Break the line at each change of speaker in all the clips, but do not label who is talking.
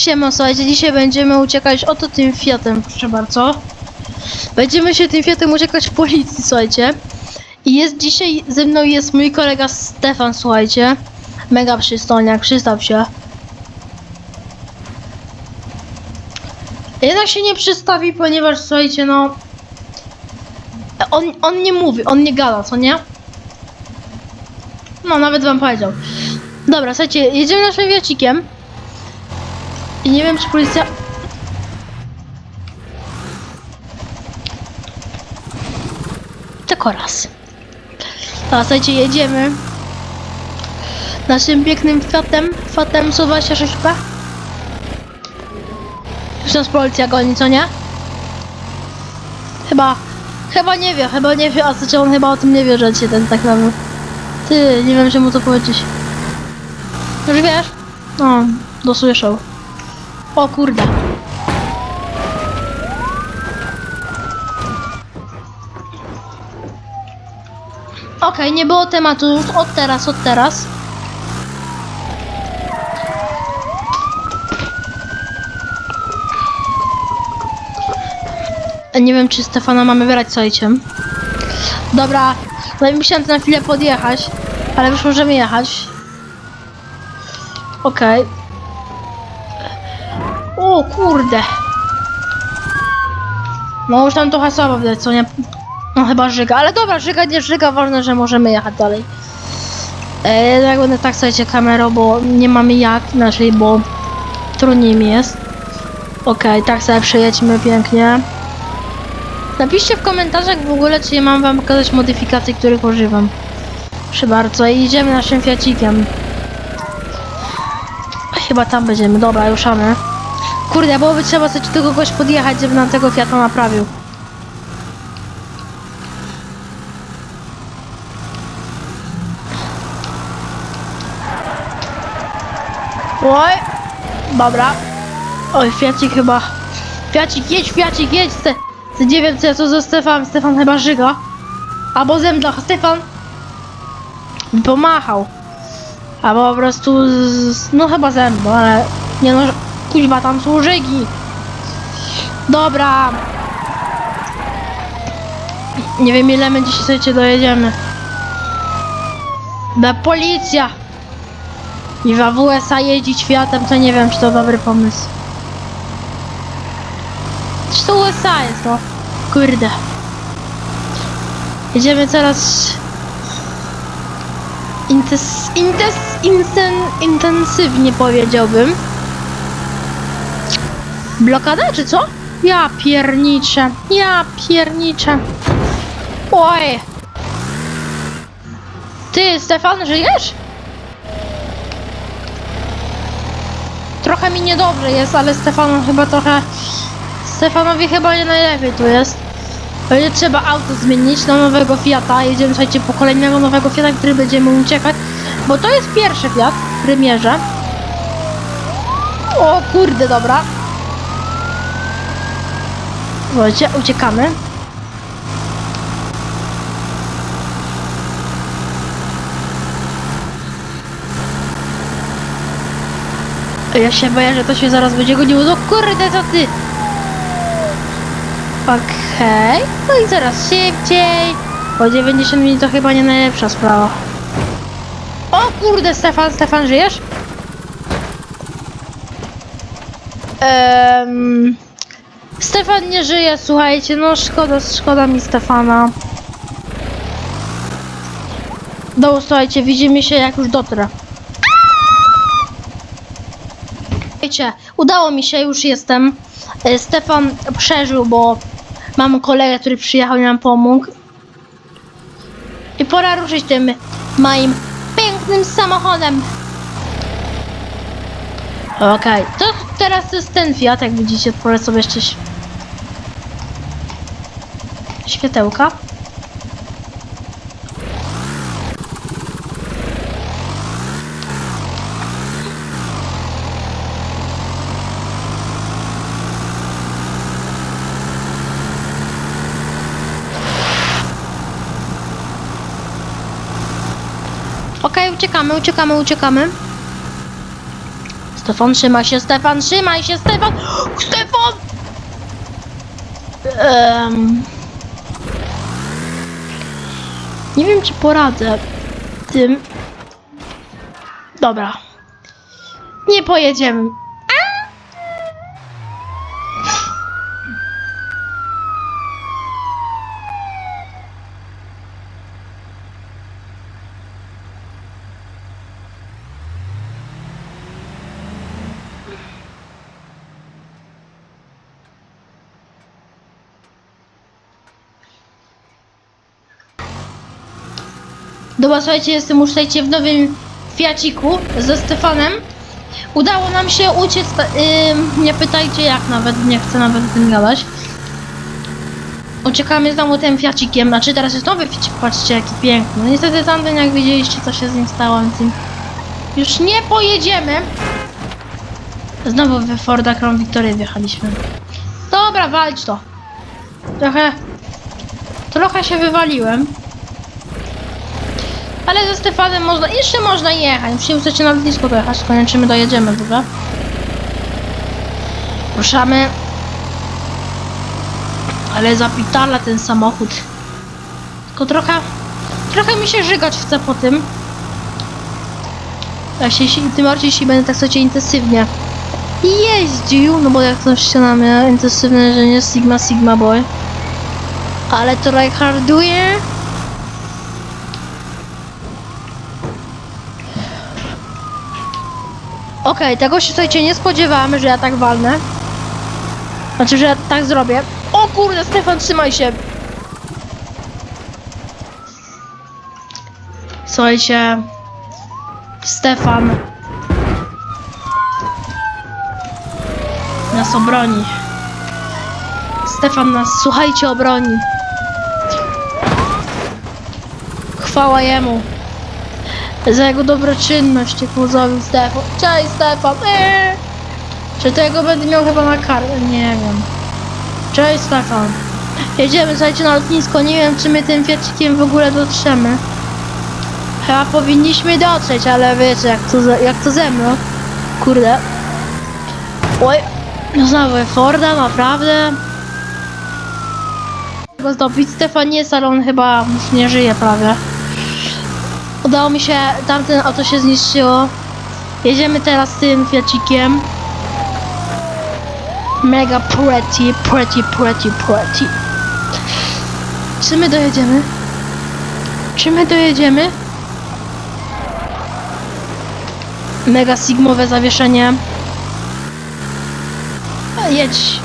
Siema, słuchajcie, dzisiaj będziemy uciekać oto tym Fiatem, proszę bardzo. Będziemy się tym Fiatem uciekać w policji, słuchajcie. I jest dzisiaj, ze mną jest mój kolega Stefan, słuchajcie. Mega przystojniak, przystaw się. Jednak się nie przystawi, ponieważ, słuchajcie, no... On, on nie mówi, on nie gada, co nie? No, nawet wam powiedział. Dobra, słuchajcie, jedziemy naszym wiacikiem. I nie wiem, czy policja... Tylko raz. Dobra, słuchajcie, jedziemy. Naszym pięknym Fiatem, Fiatem Su26P. Już nas policja goni, co nie? Chyba, chyba nie wie, chyba nie wie, a co on chyba o tym nie wie, że się ten tak robił. Ty, nie wiem, czemu to powiedzieć. Już wiesz? No, dosłyszał. O kurde. Okej, nie było tematu od teraz, od teraz. Nie wiem, czy Stefana mamy wyrać, słuchajcie. Dobra, no i musiałem na chwilę podjechać, ale już możemy jechać. Okej. O kurde. No już tam trochę słabo widać, co nie? No chyba żyga, ale dobra, żyga nie żyga, ważne, że możemy jechać dalej. E, jak będę tak słuchajcie kamerą, bo nie mamy jak naszej, bo trudniej mi jest. Okej, tak sobie przejedźmy pięknie. Napiszcie w komentarzach w ogóle, czy mam wam pokazać modyfikacje, których używam. Proszę bardzo, i idziemy naszym fiacikiem. Chyba tam będziemy, dobra, ruszamy. Kurde, byłoby trzeba sobie do kogoś podjechać, żeby nam tego Fiata naprawił. Oj, dobra. Oj, Fiacik chyba. Fiacik, jedź, Fiacik, jedź! Ste, te nie wiem, co ja tu ze Stefan, Stefan chyba żyga. Albo zemdlał, Stefan. Pomachał. Albo po prostu, z, no chyba zemdlał, ale nie no, kuźba, tam są. Dobra. Nie wiem ile my dzisiaj sobie dojedziemy. Be policja. I w USA jeździć Fiatem, to nie wiem, czy to dobry pomysł. Czy to USA jest to? Kurde. Jedziemy teraz intes, intes, inten, intensywnie powiedziałbym. Blokada czy co? Ja pierniczę, ja pierniczę. Oj. Ty, Stefan, żyjesz? Trochę mi niedobrze jest, ale Stefanu chyba trochę... Stefanowi chyba nie najlepiej tu jest. Będzie trzeba auto zmienić na nowego Fiata. Jedziemy, słuchajcie, po kolejnego nowego Fiata, który będziemy uciekać. Bo to jest pierwszy Fiat, który mierzę. O kurde, dobra. Słuchajcie, uciekamy. Ja się boję, że to się zaraz będzie goniło. No kurde, co ty? Okej, no i coraz szybciej. Po 90 minut to chyba nie najlepsza sprawa. O kurde, Stefan, Stefan, żyjesz? Um, Stefan nie żyje, słuchajcie, no szkoda, szkoda mi Stefana. Do, słuchajcie, widzimy się jak już dotrę. Słuchajcie, udało mi się, już jestem. E, Stefan przeżył, bo mam kolegę, który przyjechał i nam pomógł. I pora ruszyć tym moim pięknym samochodem. Okej, to teraz jest ten Fiat, jak widzicie, odpalę sobie jeszcze światełka. Okej, uciekamy, uciekamy, uciekamy. Stefan, trzymaj się, Stefan, trzymaj się, Stefan! Stefan! Em, nie wiem, czy poradzę tym. Dobra. Nie pojedziemy. Dobra, słuchajcie, jestem już w nowym Fiaciku ze Stefanem. Udało nam się uciec, ym, nie pytajcie jak nawet, nie chcę nawet o tym gadać. Uciekamy znowu tym Fiacikiem, znaczy teraz jest nowy Fiacik, patrzcie jaki piękny. No niestety tamten jak widzieliście co się z nim stało, więc już nie pojedziemy. Znowu we Forda Crown Victory wjechaliśmy. Dobra, walcz to. Trochę, trochę się wywaliłem. Ale ze Stefanem można, jeszcze można jechać. Musimy chcecie na lotnisko dojechać, tylko nie wiem, czy my dojedziemy ogóle. Ruszamy. Ale zapitala ten samochód. Tylko trochę, trochę mi się żygać chce po tym. Ja się, tym bardziej jeśli będę tak słuchajcie intensywnie jeździł, no bo jak to się na mnie intensywne, że nie Sigma Sigma Boy. Ale to tryharduję. Okej, tego się słuchajcie nie spodziewałem, że ja tak walnę. Znaczy, że ja tak zrobię. O kurde, Stefan, trzymaj się! Słuchajcie, Stefan nas obroni. Stefan nas, słuchajcie, obroni. Chwała jemu za jego dobroczynność, jak łzowi Stefan. Cześć Stefan! Eee! Czy tego będę miał chyba na kartę? Nie wiem. Cześć Stefan. Jedziemy, słuchajcie, na lotnisko. Nie wiem, czy my tym Fiacikiem w ogóle dotrzemy. Chyba powinniśmy dotrzeć, ale wiecie, jak to, ze, jak to ze mną. Kurde. Oj, no znowu Forda, naprawdę. Go zdobyć. Stefan nie jest, ale on chyba już nie żyje prawie. Udało mi się, tamten auto się zniszczyło. Jedziemy teraz tym Fiacikiem. Mega pretty, pretty, pretty, pretty. Czy my dojedziemy? Czy my dojedziemy? Mega sigmowe zawieszenie. Jedź.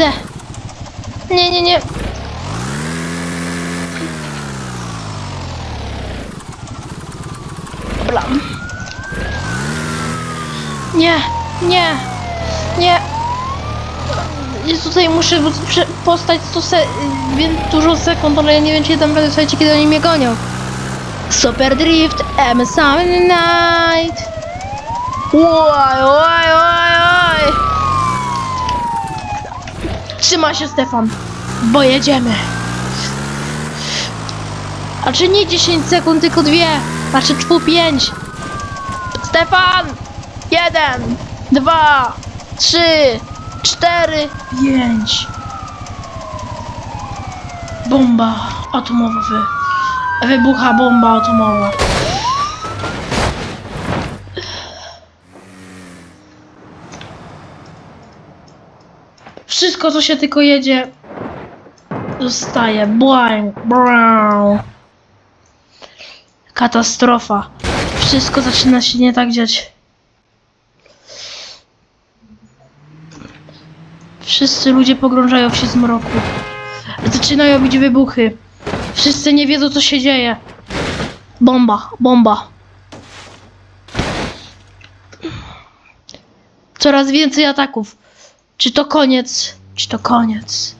Kurde. Nie, nie, nie. Dobra. Nie, nie, nie. Ja tutaj muszę postać 100 se- dużo sekund, ale ja nie wiem, czy dam radę, słuchajcie, kiedy oni mnie gonią. Super Drift, M Night. Oj, oj, oj, Trzyma się Stefan, bo jedziemy. A czy nie 10 sekund, tylko dwie, znaczy czpu 5. Stefan! Jeden, dwa, trzy, cztery, pięć. Bomba atomowa wy... Wybucha bomba atomowa. Wszystko, co się tylko jedzie, zostaje. Blank, brown. Katastrofa. Wszystko zaczyna się nie tak dziać. Wszyscy ludzie pogrążają się w zmroku. Zaczynają być wybuchy. Wszyscy nie wiedzą, co się dzieje. Bomba, bomba. Coraz więcej ataków. Czy to koniec? Czy to koniec?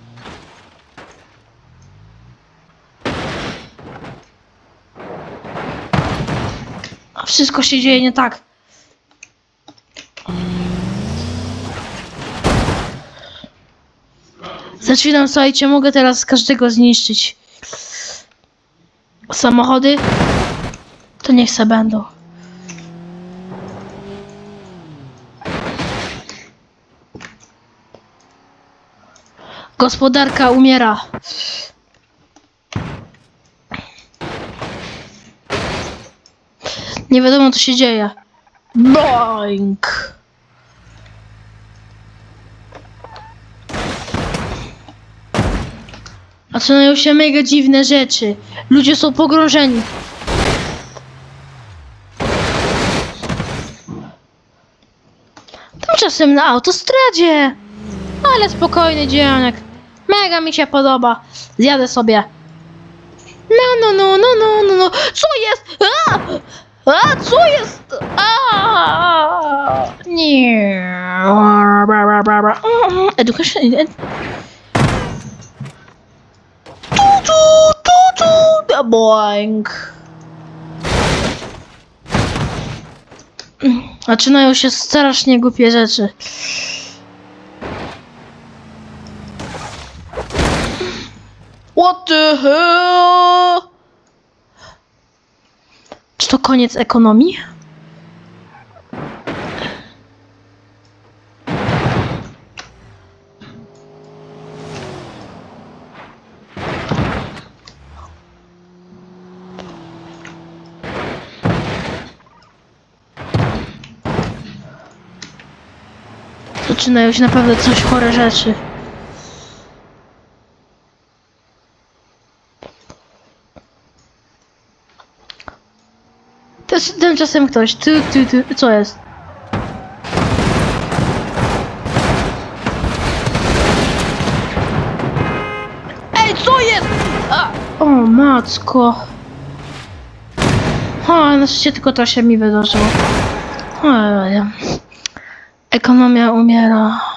A wszystko się dzieje nie tak. Zaczynam, słuchajcie, mogę teraz każdego zniszczyć. Samochody? To niech se będą. Gospodarka umiera. Nie wiadomo co się dzieje. Boing! Zaczynają się mega dziwne rzeczy. Ludzie są pogrążeni. Tymczasem na autostradzie. Ale spokojny dziejonek. Mega mi się podoba. Zjadę sobie. No, no, no, no, no, no, no. Co jest? A! A, co jest? A! Nie. Education. ed- Tu, tu, tu, tu. Boing. Zaczynają się strasznie głupie rzeczy. What the hell? Czy to koniec ekonomii? Zaczynają się naprawdę coś chore rzeczy. Też tymczasem ktoś. Ty, ty, ty, co jest? Ej, co jest? A, o, macko. O, na szczęście tylko to się mi wydarzyło. O, Ekonomia umiera.